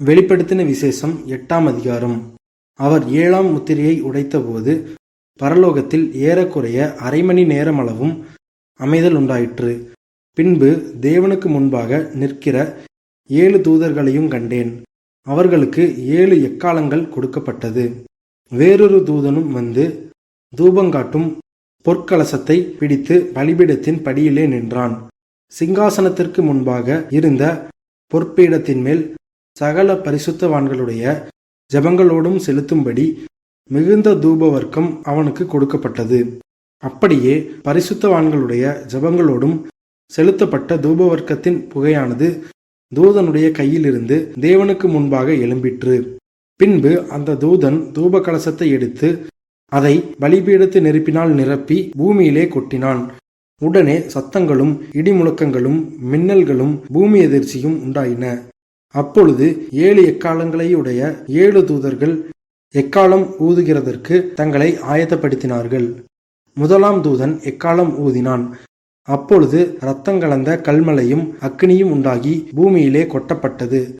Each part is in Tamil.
வெளிப்படுத்தின விசேஷம் எட்டாம் அதிகாரம். அவர் ஏழாம் முத்திரையை உடைத்தபோது பரலோகத்தில் ஏறக்குறைய அரை மணி நேரமளவும் அமைதல் உண்டாயிற்று. பின்பு தேவனுக்கு முன்பாக நிற்கிற ஏழு தூதர்களையும் கண்டேன். அவர்களுக்கு ஏழு எக்காலங்கள் கொடுக்கப்பட்டது. வேறொரு தூதனும் வந்து தூபங்காட்டும் பொற்கலசத்தை பிடித்து பலிபீடத்தின் படியிலே நின்றான். சிங்காசனத்திற்கு முன்பாக இருந்த பொற்பீடத்தின் மேல் சகல பரிசுத்தவான்களுடைய ஜெபங்களோடும் செலுத்தும்படி மிகுந்த தூபவர்க்கம் அவனுக்கு கொடுக்கப்பட்டது. அப்படியே பரிசுத்தவான்களுடைய ஜெபங்களோடும் செலுத்தப்பட்ட தூபவர்க்கத்தின் புகையானது தூதனுடைய கையிலிருந்து தேவனுக்கு முன்பாக எழும்பிற்று. பின்பு அந்த தூதன் தூப கலசத்தை எடுத்து அதை பலிபீடத்து நெருப்பினால் நிரப்பி பூமியிலே கொட்டினான். உடனே சத்தங்களும் இடிமுழக்கங்களும் மின்னல்களும் பூமி எதிர்ச்சியும் உண்டாயின. அப்பொழுது ஏழு எக்காலங்களையுடைய ஏழு தூதர்கள் எக்காலம் ஊதுகிறதற்கு தங்களை ஆயத்தப்படுத்தினார்கள். முதலாம் தூதன் எக்காலம் ஊதினான். அப்பொழுது இரத்தங்கலந்த கல்மலையும் அக்னியும் உண்டாகி பூமியிலே கொட்டப்பட்டது.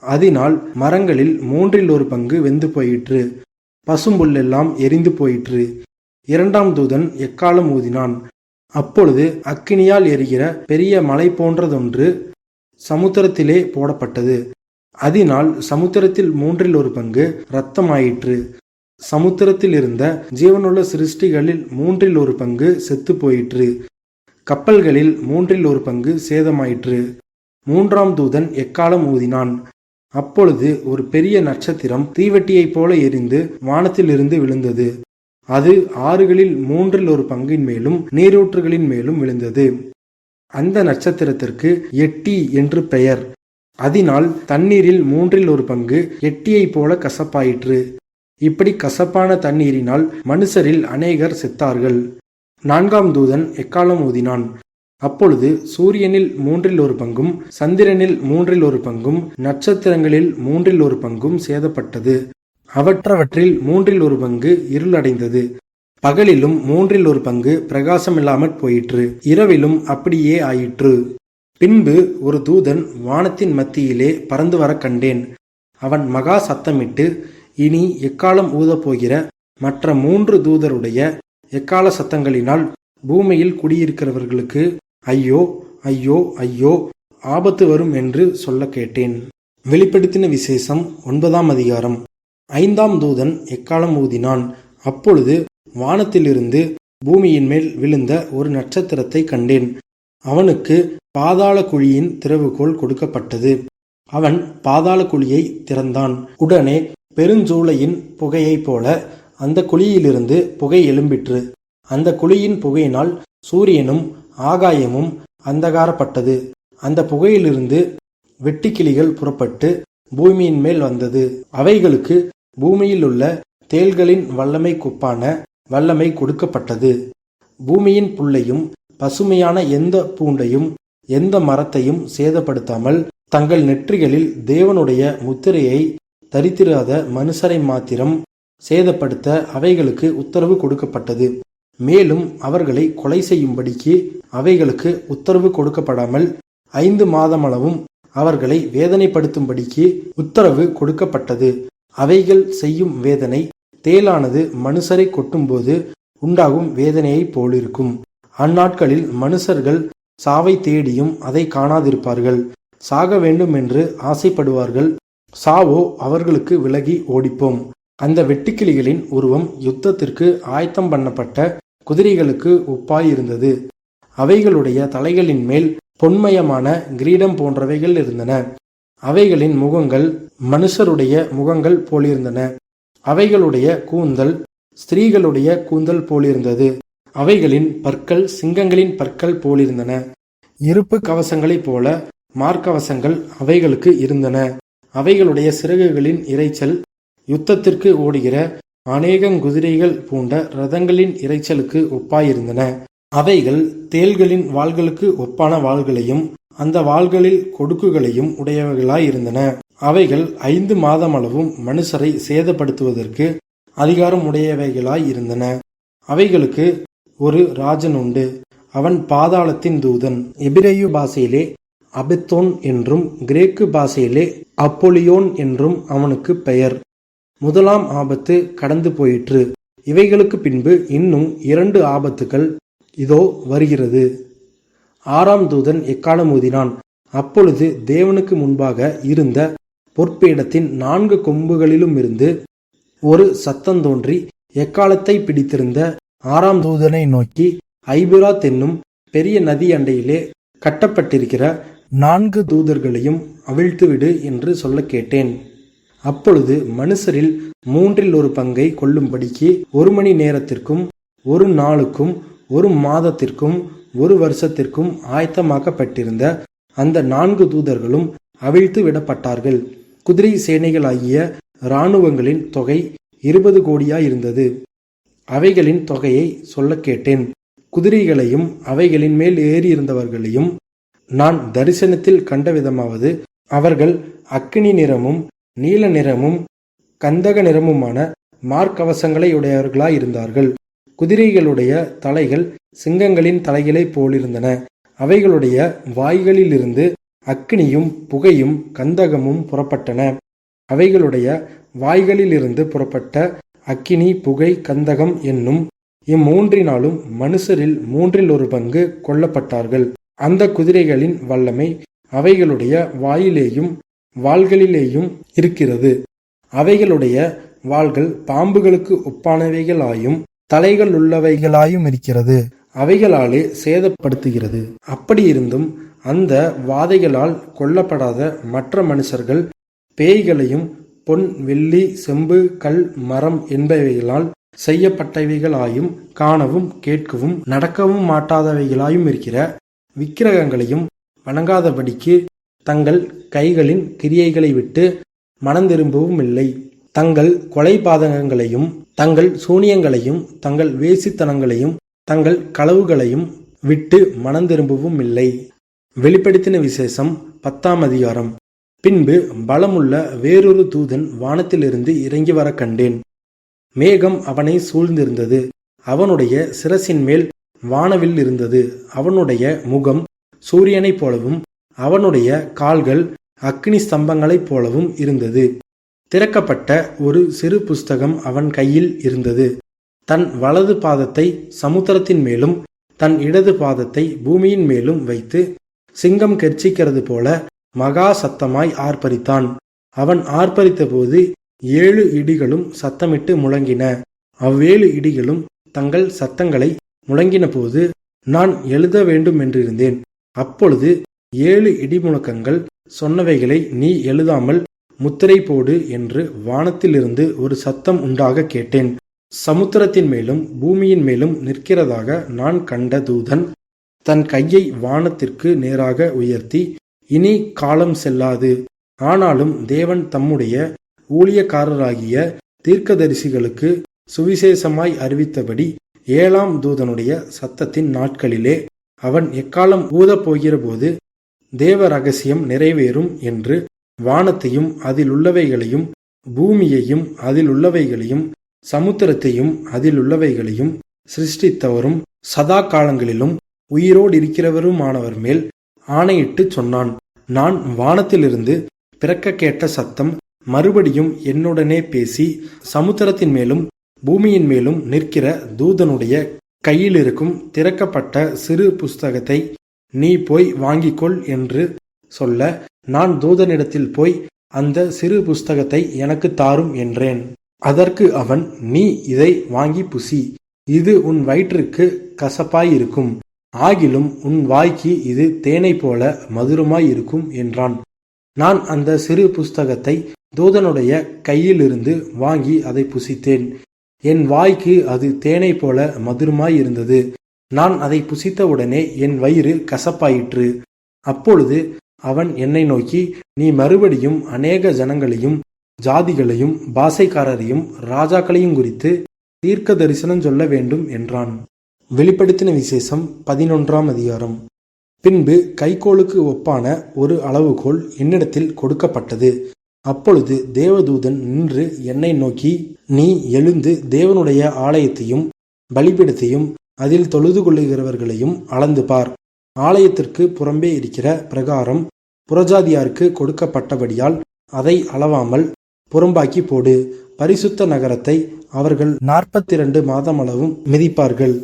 அதனால் மரங்களில் மூன்றில் ஒரு பங்கு வெந்து போயிற்று. பசும்புல்லெல்லாம் எரிந்து போயிற்று. இரண்டாம் தூதன் எக்காலம் ஊதினான். அப்பொழுது அக்கினியால் எரிகிற பெரிய மலை போன்றதொன்று சமுத்திரத்திலே போடப்பட்டது. அதனால் சமுத்திரத்தில் மூன்றில் ஒரு பங்கு இரத்தமாயிற்று. சமுத்திரத்தில் இருந்த ஜீவனுள்ள சிருஷ்டிகளில் மூன்றில் ஒரு பங்கு செத்து போயிற்று கப்பல்களில் மூன்றில் ஒரு பங்கு சேதமாயிற்று. மூன்றாம் தூதன் எக்காலம் ஊதினான்? அப்பொழுது ஒரு பெரிய நட்சத்திரம் தீவெட்டியைப் போல எரிந்து வானத்திலிருந்து விழுந்தது. அது ஆறுகளில் மூன்றில் ஒரு பங்கின் மேலும் நீரூற்றுகளின் மேலும் விழுந்தது. அந்த நட்சத்திரத்திற்கு எட்டி என்று பெயர். அதனால் தண்ணீரில் மூன்றில் ஒரு பங்கு எட்டியைப் போல கசப்பாயிற்று. இப்படி கசப்பான தண்ணீரினால் மனுஷரில் அநேகர் செத்தார்கள். நான்காம் தூதன் எக்காலம் ஊதினான்? அப்பொழுது சூரியனில் மூன்றில் ஒரு பங்கும் சந்திரனில் மூன்றில் ஒரு பங்கும் நட்சத்திரங்களில் மூன்றில் ஒரு பங்கும் சேதப்பட்டது. அவற்றவற்றில் மூன்றில் ஒரு பங்கு இருளடைந்தது. பகலிலும் மூன்றில் ஒரு பங்கு பிரகாசமில்லாமற் போயிற்று இரவிலும் அப்படியே ஆயிற்று. பின்பு ஒரு தூதன் வானத்தின் மத்தியிலே பறந்து வர கண்டேன். அவன் மகா சத்தமிட்டு இனி எக்காலம் ஊதப்போகிற மற்ற மூன்று தூதருடைய எக்கால சத்தங்களினால் பூமியில் குடியிருக்கிறவர்களுக்கு ஐயோ ஐயோ ஐயோ ஆபத்து வரும் என்று சொல்ல கேட்டேன். வெளிப்படுத்தின விசேஷம் ஒன்பதாம் அதிகாரம். ஐந்தாம் தூதன் எக்காலம் ஊதினான்? அப்பொழுது வானத்திலிருந்து பூமியின் மேல் விழுந்த ஒரு நட்சத்திரத்தை கண்டேன். அவனுக்கு பாதாள குழியின் திறவுகோல் கொடுக்கப்பட்டது. அவன் பாதாள குழியை திறந்தான். உடனே பெருஞ்சூளையின் புகையைப் போல அந்த குழியிலிருந்து புகை எழும்பிற்று. அந்த குழியின் புகையினால் சூரியனும் ஆகாயமும் அந்தகாரப்பட்டது. அந்த புகையிலிருந்து வெட்டுக்கிளிகள் புறப்பட்டு பூமியின் மேல் வந்தது. அவைகளுக்கு பூமியில் உள்ள தேள்களின் வல்லமை குப்பான வல்லமை கொடுக்கப்பட்டது. பூமியின் புல்லையும் பசுமையான எந்த பூண்டையும் எந்த மரத்தையும் சேதப்படுத்தாமல் தங்கள் நெற்றிகளில் தேவனுடைய முத்திரையை தரித்திராத மனுஷரை மாத்திரம் சேதப்படுத்த அவைகளுக்கு உத்தரவு கொடுக்கப்பட்டது. மேலும் அவர்களை கொலை செய்யும்படிக்கு அவைகளுக்கு உத்தரவு கொடுக்கப்படாமல் ஐந்து மாதமளவும் அவர்களை வேதனைப்படுத்தும்படிக்கு உத்தரவு கொடுக்கப்பட்டது. அவைகள் செய்யும் வேதனை தேலானது மனுஷரை கொட்டும்போது உண்டாகும் வேதனையைப் போலிருக்கும். அந்நாட்களில் மனுஷர்கள் சாவை தேடியும் அதை காணாதிருப்பார்கள். சாக வேண்டும் என்று ஆசைப்படுவார்கள். சாவோ அவர்களுக்கு விலகி ஓடிப்போம். அந்த வெட்டுக்கிளிகளின் உருவம் யுத்தத்திற்கு ஆயத்தம் பண்ணப்பட்ட குதிரைகளுக்கு ஒப்பாயிருந்தது. அவைகளுடைய தலைகளின் மேல் பொன்மயமான கிரீடம் போன்றவைகள் இருந்தன. அவைகளின் முகங்கள் மனுஷருடைய முகங்கள் போலிருந்தன. அவைகளுடைய கூந்தல் ஸ்திரீகளுடைய கூந்தல் போலிருந்தது. அவைகளின் பற்கள் சிங்கங்களின் பற்கள் போலிருந்தன. இருப்பு கவசங்களைப் போல மார்க்கவசங்கள் அவைகளுக்கு இருந்தன. அவைகளுடைய சிறகுகளின் இரைச்சல் யுத்தத்திற்கு ஓடுகிற அநேகங் குதிரைகள் பூண்ட ரதங்களின் இரைச்சலுக்கு ஒப்பாயிருந்தன. அவைகள் தேள்களின் வாள்களுக்கு ஒப்பான வாள்களையும் அந்த வாள்களில் கொடுக்குகளையும் உடையவைகளாயிருந்தன. அவைகள் ஐந்து மாதமளவும் மனுஷரை சேதப்படுத்துவதற்கு அதிகாரம் உடையவைகளாய் இருந்தன. அவைகளுக்கு ஒரு ராஜன் உண்டு. அவன் பாதாளத்தின் தூதன். எபிரேயு பாஷையிலே அபெத்தோன் என்றும் கிரேக்கு பாஷையிலே அப்பொலியோன் என்றும் அவனுக்கு பெயர். முதலாம் ஆபத்து கடந்து போயிற்று. இவைகளுக்கு பின்பு இன்னும் இரண்டு ஆபத்துகள் இதோ வருகிறது. ஆறாம் தூதன் எக்காலம் ஊதினான் அப்பொழுது தேவனுக்கு முன்பாக இருந்த பொற்பீடத்தின் நான்கு கொம்புகளிலும் இருந்து ஒரு சத்தம் தோன்றி எக்காலத்தை பிடித்திருந்த ஆறாம் தூதனை நோக்கி ஐபிராத் என்னும் பெரிய நதி அண்டையிலே கட்டப்பட்டிருக்கிற நான்கு தூதர்களையும் அவிழ்த்துவிடு என்று சொல்ல கேட்டேன். அப்பொழுது மனுஷரில் மூன்றில் ஒரு பங்கை கொள்ளும்படிக்கு ஒரு மணி நேரத்திற்கும் ஒரு நாளுக்கும் ஒரு மாதத்திற்கும் ஒரு வருஷத்திற்கும் ஆயத்தமாக்கப்பட்டிருந்த அந்த நான்கு தூதர்களும் அவிழ்த்து விடப்பட்டார்கள் குதிரை சேனைகளாகிய இராணுவங்களின் தொகை இருபது கோடியாயிருந்தது. அவைகளின் தொகையை சொல்ல கேட்டேன். குதிரைகளையும் அவைகளின் மேல் ஏறியிருந்தவர்களையும் நான் தரிசனத்தில் கண்ட விதமாவது அவர்கள் அக்கினி நிறமும் நீல நிறமும் கந்தக நிறமுமான மார்க்கவசங்களை உடையவர்களாயிருந்தார்கள். குதிரைகளுடைய தலைகள் சிங்கங்களின் தலைகளைப் போலிருந்தன. அவைகளுடைய வாய்களிலிருந்து அக்னியும் புகையும் கந்தகமும் புறப்பட்டன. அவைகளுடைய வாய்களிலிருந்து புறப்பட்ட அக்கினி புகை கந்தகம் என்னும் இம்மூன்றினாலும் மனுஷரில் மூன்றில் ஒரு பங்கு கொல்லப்பட்டார்கள். அந்த குதிரைகளின் வல்லமை அவைகளுடைய வாயிலேயும் வாள்களிலேயும் இருக்கிறது. அவைகளுடைய வாள்கள் பாம்புகளுக்கு ஒப்பானவைகளாயும் தலைகள் உள்ளவைகளாயும் இருக்கிறது. அவைகளாலே சேதப்படுத்துகிறது. அப்படியிருந்தும் அந்த வாதைகளால் கொல்லப்படாத மற்ற மனுஷர்கள் பேய்களையும் பொன் வெள்ளி செம்பு கல் மரம் என்பவைகளால் செய்யப்பட்டவைகளாயும் காணவும் கேட்கவும் நடக்கவும் மாட்டாதவைகளாயும் இருக்கிற விக்கிரகங்களையும் வணங்காதபடிக்கு தங்கள் கைகளின் கிரியைகளை விட்டு மனந்திரும்பவும் இல்லை. தங்கள் கொலை பாதகங்களையும் தங்கள் சூனியங்களையும் தங்கள் வேசித்தனங்களையும் தங்கள் களவுகளையும் விட்டு மனந்திரும்பவும் இல்லை. வெளிப்படுத்தின விசேஷம் பத்தாம் அதிகாரம். பின்பு பலமுள்ள வேறொரு தூதன் வானத்திலிருந்து இறங்கி வர கண்டேன். மேகம் அவனை சூழ்ந்திருந்தது. அவனுடைய சிரசின் மேல் வானவில் இருந்தது. அவனுடைய முகம் சூரியனைப் போலவும் அவனுடைய கால்கள் அக்னி ஸ்தம்பங்களைப் போலவும் இருந்தது. திறக்கப்பட்ட ஒரு சிறு புஸ்தகம் அவன் கையில் இருந்தது. தன் வலது பாதத்தை சமுத்திரத்தின் மேலும் தன் இடது பாதத்தை பூமியின் மேலும் வைத்து சிங்கம் கெர்ச்சிக்கிறது போல மகா சத்தமாய் ஆர்ப்பரித்தான். அவன் ஆர்ப்பரித்தபோது ஏழு இடிகளும் சத்தமிட்டு முழங்கின. அவ்வேழு இடிகளும் தங்கள் சத்தங்களை முழங்கினபோது நான் எழுத வேண்டும் என்றிருந்தேன் அப்பொழுது ஏழு இடிமுழக்கங்கள் சொன்னவைகளை நீ எழுதாமல் முத்திரை போடு என்று வானத்திலிருந்து ஒரு சத்தம் உண்டாக கேட்டேன். சமுத்திரத்தின் மேலும் பூமியின் மேலும் நிற்கிறதாக நான் கண்ட தூதன் தன் கையை வானத்திற்கு நேராக உயர்த்தி இனி காலம் செல்லாது. ஆனாலும் தேவன் தம்முடைய ஊழியக்காரராகிய தீர்க்கதரிசிகளுக்கு சுவிசேஷமாய் அறிவித்தபடி ஏழாம் தூதனுடைய சத்தத்தின் நாட்களிலே அவன் எக்காலம் ஊதப் போகிறபோது தேவ ரகசியம் நிறைவேறும் என்று வானத்தையும் அதில் உள்ளவைகளையும் பூமியையும் அதில் உள்ளவைகளையும் சமுத்திரத்தையும் அதில் உள்ளவைகளையும் சிருஷ்டித்தவரும் சதா காலங்களிலும் உயிரோடு இருக்கிறவருமானவர் மேல் ஆணையிட்டு சொன்னான். நான் வானத்திலிருந்து பிறக்க கேட்ட சத்தம் மறுபடியும் என்னுடனே பேசி சமுத்திரத்தின் மேலும் பூமியின் மேலும் நிற்கிற தூதனுடைய கையிலிருக்கும் திறக்கப்பட்ட சிறு புஸ்தகத்தை நீ போய் வாங்கிக்கொள் என்று சொல்ல நான் தூதனிடத்தில் போய் அந்த சிறு புஸ்தகத்தை எனக்கு தாரும் என்றேன். அதற்கு அவன் நீ இதை வாங்கி புசி. இது உன் வயிற்றுக்கு கசப்பாயிருக்கும். ஆகிலும் உன் வாய்க்கு இது தேனை போல மதுரமாய் இருக்கும் என்றான். நான் அந்த சிறு புஸ்தகத்தை தூதனுடைய கையிலிருந்து வாங்கி அதை புசித்தேன். என் வாய்க்கு அது தேனை போல மதுரமாயிருந்தது நான் அதை புசித்தவுடனே என் வயிறு கசப்பாயிற்று. அப்பொழுது அவன் என்னை நோக்கி நீ மறுபடியும் அநேக ஜனங்களையும் ஜாதிகளையும் பாசைக்காரரையும் ராஜாக்களையும் குறித்து தீர்க்க தரிசனம் சொல்ல வேண்டும் என்றான். வெளிப்படுத்தின விசேஷம் பதினொன்றாம் அதிகாரம். பின்பு கைகோளுக்கு ஒப்பான ஒரு அளவுகோல் என்னிடத்தில் கொடுக்கப்பட்டது. அப்பொழுது தேவதூதன் நின்று என்னை நோக்கி நீ எழுந்து தேவனுடைய ஆலயத்தையும் பலிபீடத்தையும் அதில் தொழுது கொள்ளுகிறவர்களையும் அளந்து பார். ஆலயத்திற்கு புறம்பே இருக்கிற பிரகாரம் புறஜாதியாருக்கு கொடுக்கப்பட்டபடியால் அதை அளவாமல் புறம்பாக்கி போடு. பரிசுத்த நகரத்தை அவர்கள் நாற்பத்தி இரண்டு மாதமளவும் மிதிப்பார்கள்.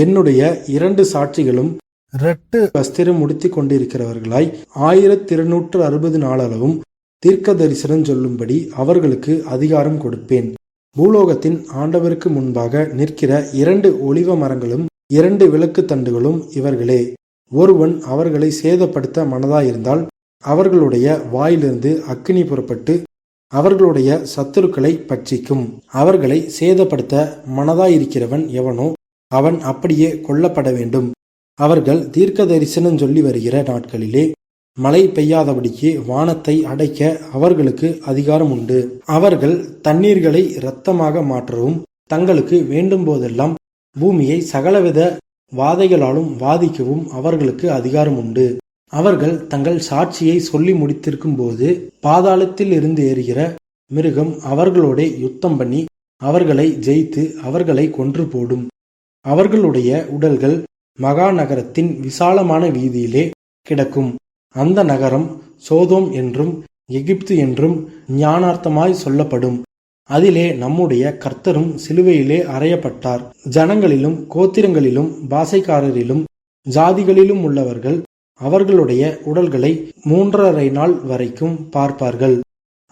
என்னுடைய இரண்டு சாட்சிகளும் ரெட்டு வஸ்திரம் உடுத்தி கொண்டிருக்கிறவர்களாய் ஆயிரத்தி இருநூற்று அறுபது நாளளவும் தீர்க்க தரிசனம் சொல்லும்படி அவர்களுக்கு அதிகாரம் கொடுப்பேன். பூலோகத்தின் ஆண்டவருக்கு முன்பாக நிற்கிற இரண்டு ஒளிவ மரங்களும் இரண்டு விளக்கு தண்டுகளும் இவர்களே. ஒருவன் அவர்களை சேதப்படுத்த மனதாயிருந்தால் அவர்களுடைய வாயிலிருந்து அக்கினி புறப்பட்டு அவர்களுடைய சத்துருக்களை பட்சிக்கும். அவர்களை சேதப்படுத்த மனதாயிருக்கிறவன் எவனோ அவன் அப்படியே கொல்லப்பட வேண்டும். அவர்கள் தீர்க்க தரிசனம் சொல்லி வருகிற நாட்களிலே மழை பெய்யாதபடிக்கு வானத்தை அடைக்க அவர்களுக்கு அதிகாரம் உண்டு. அவர்கள் தண்ணீர்களை இரத்தமாக மாற்றவும் தங்களுக்கு வேண்டும் போதெல்லாம் பூமியை சகலவித வாதைகளாலும் வாதிக்கவும் அவர்களுக்கு அதிகாரம் உண்டு. அவர்கள் தங்கள் சாட்சியை சொல்லி முடித்திருக்கும் போது பாதாளத்தில் இருந்து ஏறுகிற மிருகம் அவர்களோட யுத்தம் பண்ணி அவர்களை ஜெயித்து அவர்களை கொன்று போடும். அவர்களுடைய உடல்கள் மகாநகரத்தின் விசாலமான வீதியிலே கிடக்கும். அந்த நகரம் சோதோம் என்றும் எகிப்து என்றும் ஞானார்த்தமாய் சொல்லப்படும். அதிலே நம்முடைய கர்த்தரும் சிலுவையிலே அறையப்பட்டார். ஜனங்களிலும் கோத்திரங்களிலும் பாசைக்காரரிலும் ஜாதிகளிலும் உள்ளவர்கள் அவர்களுடைய உடல்களை மூன்றரை நாள் வரைக்கும் பார்ப்பார்கள்.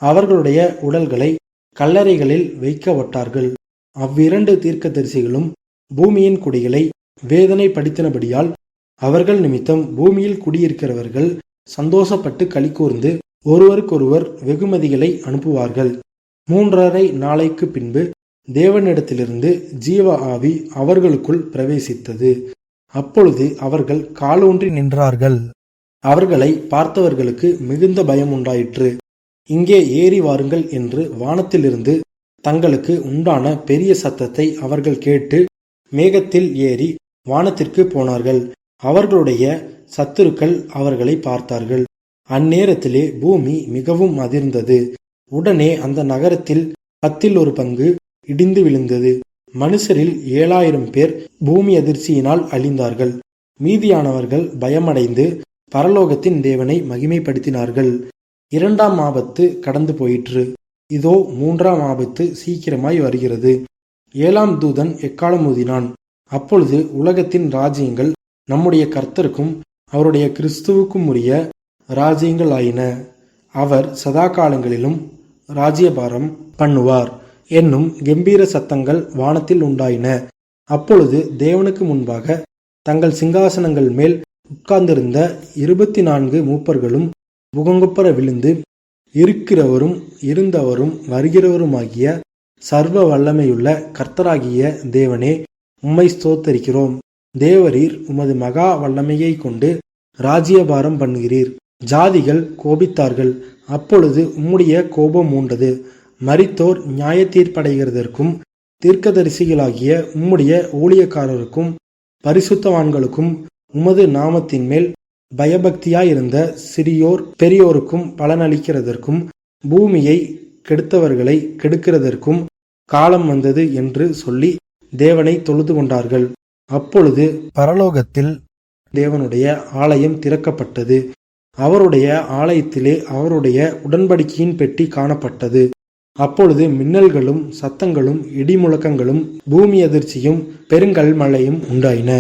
அவர்களுடைய உடல்களை கல்லறைகளில் வைக்கப்பட்டார்கள் அவ்விரண்டு தீர்க்கதரிசிகளும் பூமியின் குடிகளை வேதனை படித்தனபடியால் அவர்கள் நிமித்தம் பூமியில் குடியிருக்கிறவர்கள் சந்தோஷப்பட்டு களி கூர்ந்து ஒருவருக்கொருவர் வெகுமதிகளை அனுப்புவார்கள். மூன்றரை நாளைக்கு பின்பு தேவனிடத்திலிருந்து ஜீவ ஆவி அவர்களுக்குள் பிரவேசித்தது. அப்பொழுது அவர்கள் காலூன்றி நின்றார்கள். அவர்களை பார்த்தவர்களுக்கு மிகுந்த பயம் உண்டாயிற்று இங்கே ஏறி வாருங்கள் என்று வானத்திலிருந்து தங்களுக்கு உண்டான பெரிய சத்தத்தை அவர்கள் கேட்டு மேகத்தில் ஏறி வானத்திற்கு போனார்கள். அவர்களுடைய சத்துருக்கள் அவர்களை பார்த்தார்கள். அந்நேரத்திலே பூமி மிகவும் அதிர்ந்தது. உடனே அந்த நகரத்தில் பத்தில் ஒரு பங்கு இடிந்து விழுந்தது. மனுஷரில் ஏழாயிரம் பேர் பூமி அதிர்ச்சியினால் அழிந்தார்கள். மீதியானவர்கள் பயமடைந்து பரலோகத்தின் தேவனை மகிமைப்படுத்தினார்கள். இரண்டாம் ஆபத்து கடந்து போயிற்று. இதோ மூன்றாம் ஆபத்து சீக்கிரமாய் வருகிறது. ஏழாம் தூதன் எக்காலம் ஊதினான்? அப்பொழுது உலகத்தின் ராஜ்யங்கள் நம்முடைய கர்த்தருக்கும் அவருடைய கிறிஸ்துவுக்கும் உரிய ராஜ்யங்கள் ஆயின அவர் சதா காலங்களிலும் ராஜ்யபாரம் பண்ணுவார் என்னும் கம்பீர சத்தங்கள் வானத்தில் உண்டாயின. அப்பொழுது தேவனுக்கு முன்பாக தங்கள் சிங்காசனங்கள் மேல் உட்கார்ந்திருந்த இருபத்தி நான்கு மூப்பர்களும் முகங்குப்பர விழுந்து இருக்கிறவரும் இருந்தவரும் வருகிறவருமாகிய சர்வ வல்லமையுள்ள கர்த்தராகிய தேவனே உம்மை ஸ்தோத்தரிக்கிறோம். தேவரீர் உமது மகா வல்லமையை கொண்டு ராஜ்யபாரம் பண்ணுகிறீர். ஜாதிகள் கோபித்தார்கள். அப்பொழுது உம்முடைய கோபம் மூண்டது. மரித்தோர் நியாய தீர்ப்படைகிறதற்கும் தீர்க்கதரிசிகளாகிய உம்முடைய ஊழியக்காரருக்கும் பரிசுத்தவான்களுக்கும் உமது நாமத்தின் மேல் பயபக்தியாயிருந்த சிறியோர் பெரியோருக்கும் பலனளிக்கிறதற்கும் பூமியை கெடுத்தவர்களை கெடுக்கிறதற்கும் காலம் வந்தது என்று சொல்லி தேவனை தொழுது கொண்டார்கள். அப்பொழுது பரலோகத்தில் தேவனுடைய ஆலயம் திறக்கப்பட்டது. அவருடைய ஆலயத்திலே அவருடைய உடன்படிக்கையின் பெட்டி காணப்பட்டது. அப்பொழுது மின்னல்களும் சத்தங்களும் இடிமுழக்கங்களும் பூமி அதிர்ச்சியும் பெருங்கல் மழையும் உண்டாயின.